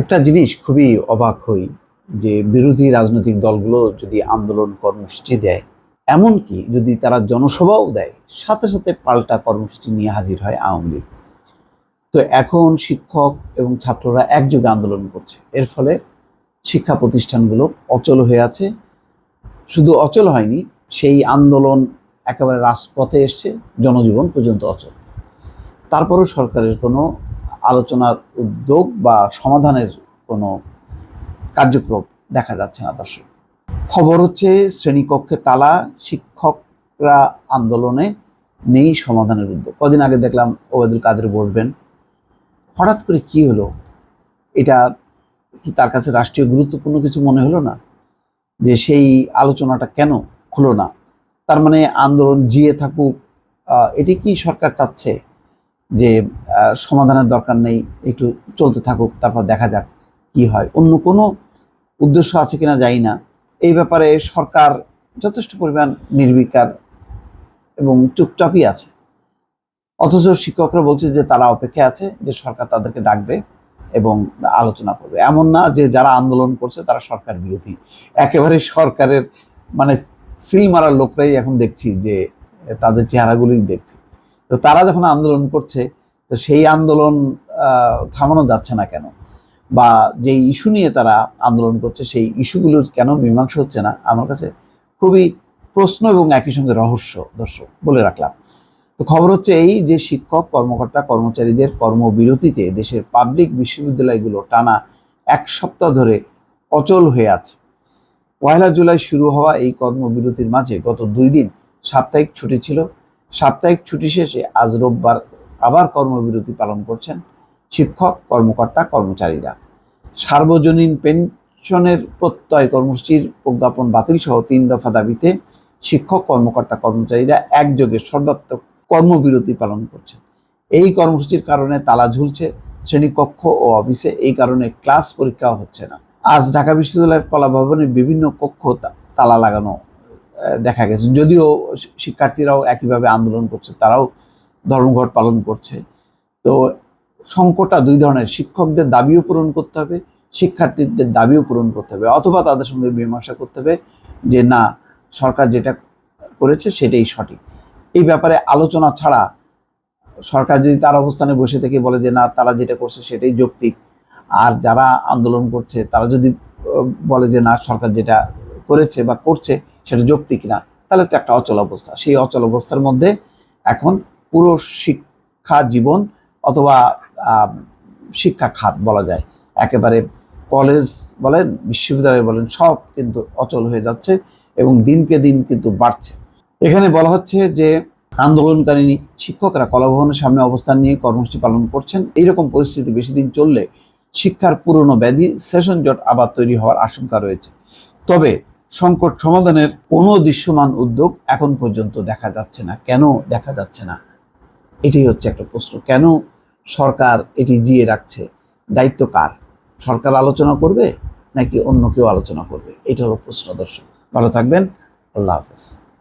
একটা জিনিস খুবই অবাক হই যে বিরোধী রাজনৈতিক দলগুলো যদি আন্দোলন কর্মসূচি দেয়, এমনকি যদি তারা জনসভাও দেয়, সাথে সাথে পাল্টা কর্মসূচি নিয়ে হাজির হয় আওয়ামী লীগ। তো এখন শিক্ষক এবং ছাত্ররা একযোগে আন্দোলন করছে। এর ফলে শিক্ষা প্রতিষ্ঠানগুলো অচল হয়ে আছে। শুধু অচল হয়নি, সেই আন্দোলন একেবারে রাজপথে এসছে, জনজীবন পর্যন্ত অচল। তারপরেও সরকারের কোনো আলোচনার উদ্যোগ বা সমাধানের কোনো কার্যক্রম দেখা যাচ্ছে না, দর্শক। খবর হচ্ছে, শ্রেণীকক্ষে তালা, শিক্ষকরা আন্দোলনে নেই সমাধানের উদ্যোগ। কদিন আগে দেখলাম ওবায়দুল কাদের বসবেন হঠাৎ করে কি হলো? এটা কি তার কাছে রাষ্ট্রীয় গুরুত্বপূর্ণ কিছু মনে হলো না? যে সেই আলোচনাটা কেন হলো না? তার মানে আন্দোলন জিয়ে থাকুক এটি কি সরকার চাচ্ছে? যে সমাধানের দরকার নেই, একটু চলতে থাকুক, তারপর দেখা যাক কি হয়। অন্য কোনো উদ্দেশ্য আছে কিনা জানি না। এই ব্যাপারে সরকার যথেষ্ট পরিমাণ নির্বিকার এবং চুপচাপই আছে। অথচ শিক্ষকরা বলছে যে, তারা অপেক্ষা আছে যে, সরকার তাদেরকে ডাকবে এবং আলোচনা করবে। এমন না যে, যারা আন্দোলন করছে, তারা সরকার বিরোধী। একেবারে সরকারের মানে সিল মারার লোকরাই এখন দেখছি যে, তাদের চেহারাগুলোই দেখছি। তো তারা যখন আন্দোলন করছে, তো সেই আন্দোলন থামানো যাচ্ছে না কেন? বা যে ইস্যু নিয়ে তারা আন্দোলন করছে, সেই ইস্যুগুলোর কেন মীমাংসা হচ্ছে না? আমার কাছে খুবই প্রশ্ন এবং একই সঙ্গে রহস্য, দর্শক, বলে রাখলাম। তো খবর হচ্ছে এই যে শিক্ষক, কর্মকর্তা, কর্মচারীদের কর্মবিরতিতে দেশের পাবলিক বিশ্ববিদ্যালয়গুলো টানা এক সপ্তাহ ধরে অচল হয়ে আছে। পয়লা জুলাই শুরু হওয়া এই কর্মবিরতির মাঝে গত দুই দিন সাপ্তাহিক ছুটি ছিল। সাপ্তাহিক ছুটি শেষে আজ রোববার আবার কর্মবিরতি পালন করছেন শিক্ষক, কর্মকর্তা, কর্মচারীরা। সার্বজনীন পেনশনের প্রত্যয় কর্মসূচির প্রজ্ঞাপন বাতিল সহ তিন দফা দাবিতে শিক্ষক, কর্মকর্তা, কর্মচারীরা একযোগে সর্বাত্মক কর্মবিরতি পালন করছেন। এই কর্মসূচির কারণে তালা ঝুলছে শ্রেণীকক্ষ ও অফিসে, এই কারণে ক্লাস পরীক্ষাও হচ্ছে না। আজ ঢাকা বিশ্ববিদ্যালয়ের কলা ভবনের বিভিন্ন কক্ষ তালা লাগানো দেখা গেছে। যদিও শিক্ষার্থীরাও একইভাবে আন্দোলন করছে, তারাও ধর্মঘট পালন করছে। তো সংকটটা দুই ধরনের, শিক্ষকদের দাবিও পূরণ করতে হবে, শিক্ষার্থীদের দাবিও পূরণ করতে হবে, অথবা তাদের সঙ্গে মীমাংসা করতে হবে যে না, সরকার যেটা করেছে সেটাই সঠিক। এই ব্যাপারে আলোচনা ছাড়া সরকার যদি তার অবস্থানে বসে থেকে বলে যে না, তারা যেটা করছে সেটাই যৌক্তিক, আর যারা আন্দোলন করছে তারা যদি বলে যে না, সরকার যেটা করেছে বা করছে সেটা যৌক্তিক না তাহলে তো একটা অচল অবস্থা। সেই অচল অবস্থার মধ্যে এখন পুরো শিক্ষা জীবন অথবা শিক্ষা খাত বলা যায়। একেবারে কলেজ বলেন, বিশ্ববিদ্যালয় বলেন, সব কিন্তু অচল হয়ে যাচ্ছে এবং দিনকে দিন কিন্তু বাড়ছে। এখানে বলা হচ্ছে যে আন্দোলনকারী শিক্ষকরা কলাভবনের সামনে অবস্থান নিয়ে কর্মসূচি পালন করছেন। এইরকম পরিস্থিতি বেশি দিন চললে শিক্ষার পুরনো ব্যাধি সেশন জট আবার তৈরি হওয়ার আশঙ্কা রয়েছে। তবে সংকট সমাধানের কোনো দৃশ্যমান উদ্যোগ এখন পর্যন্ত দেখা যাচ্ছে না। কেন দেখা যাচ্ছে না? এটাই হচ্ছে একটা প্রশ্ন। কেন সরকার এটি জিয়ে রাখছে? দায়িত্ব কার? সরকার আলোচনা করবে নাকি অন্য কেউ আলোচনা করবে? এটা হলো প্রশ্ন দর্শক। ভালো থাকবেন। আল্লাহ হাফেজ।